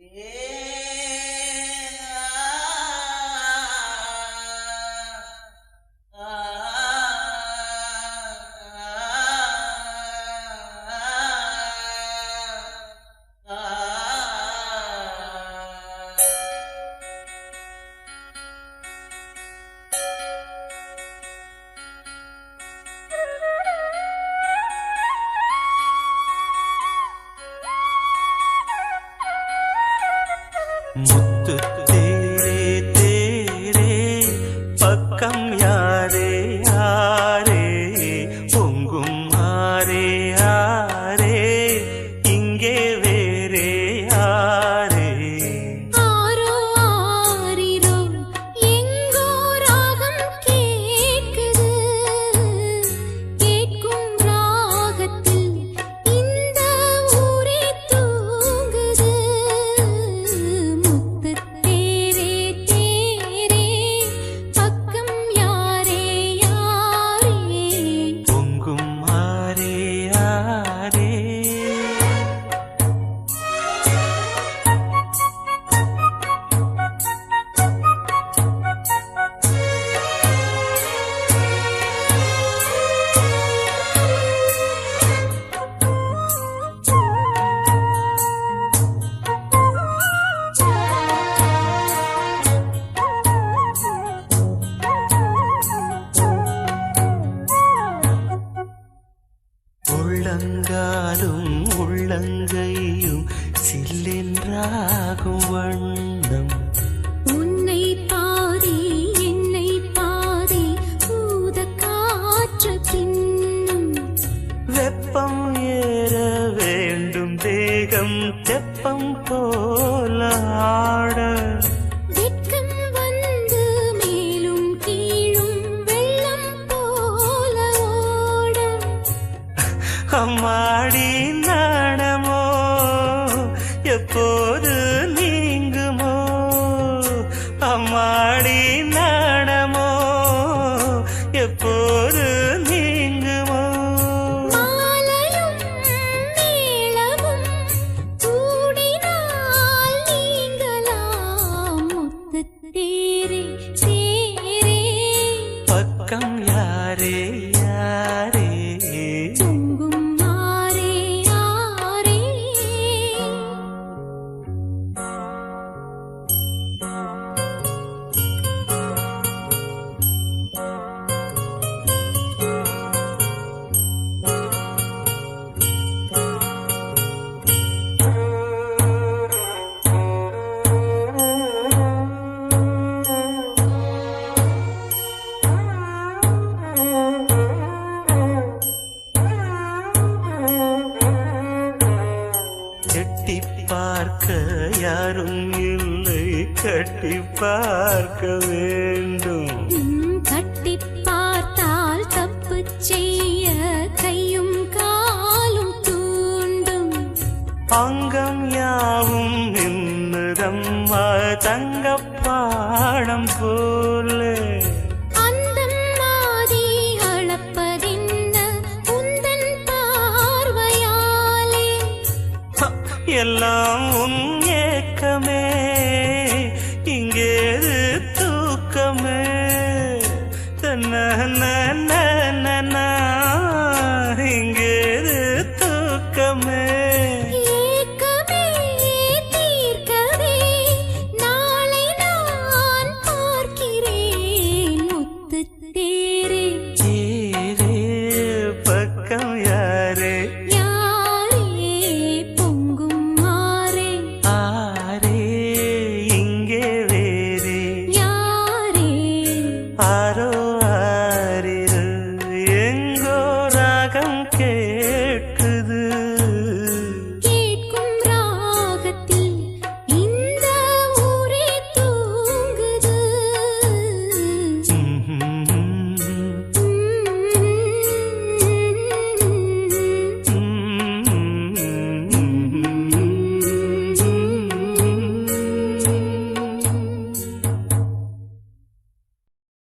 ¿Qué? முத்து உள்ளங்காலும் உள்ளங்கையும் சில்லென்றாகும் வண்ணம். உன்னை பாதி என்னை பாதி ஊத காற்று பின்னும் வெப்பம் ஏற வேண்டும் தேகம் தெப்பம் போல ஆட அம்மாடி நாணமோ எப்போது நீங்குமோ? அம்மா பார்க்க யாரும் இல்லை. கட்டி பார்க்க வேண்டும். உம் கட்டிப் பார்த்தால் தப்பு செய்ய கையும் காலும் தூண்டும். அங்கம் யாவும் நின்னுதம்மா. தங்க பாடம் போலே எல்லாம் உன் ஏக்கமே. இங்கேது தூக்கமே? தன்ன இங்கேது தூக்கமே?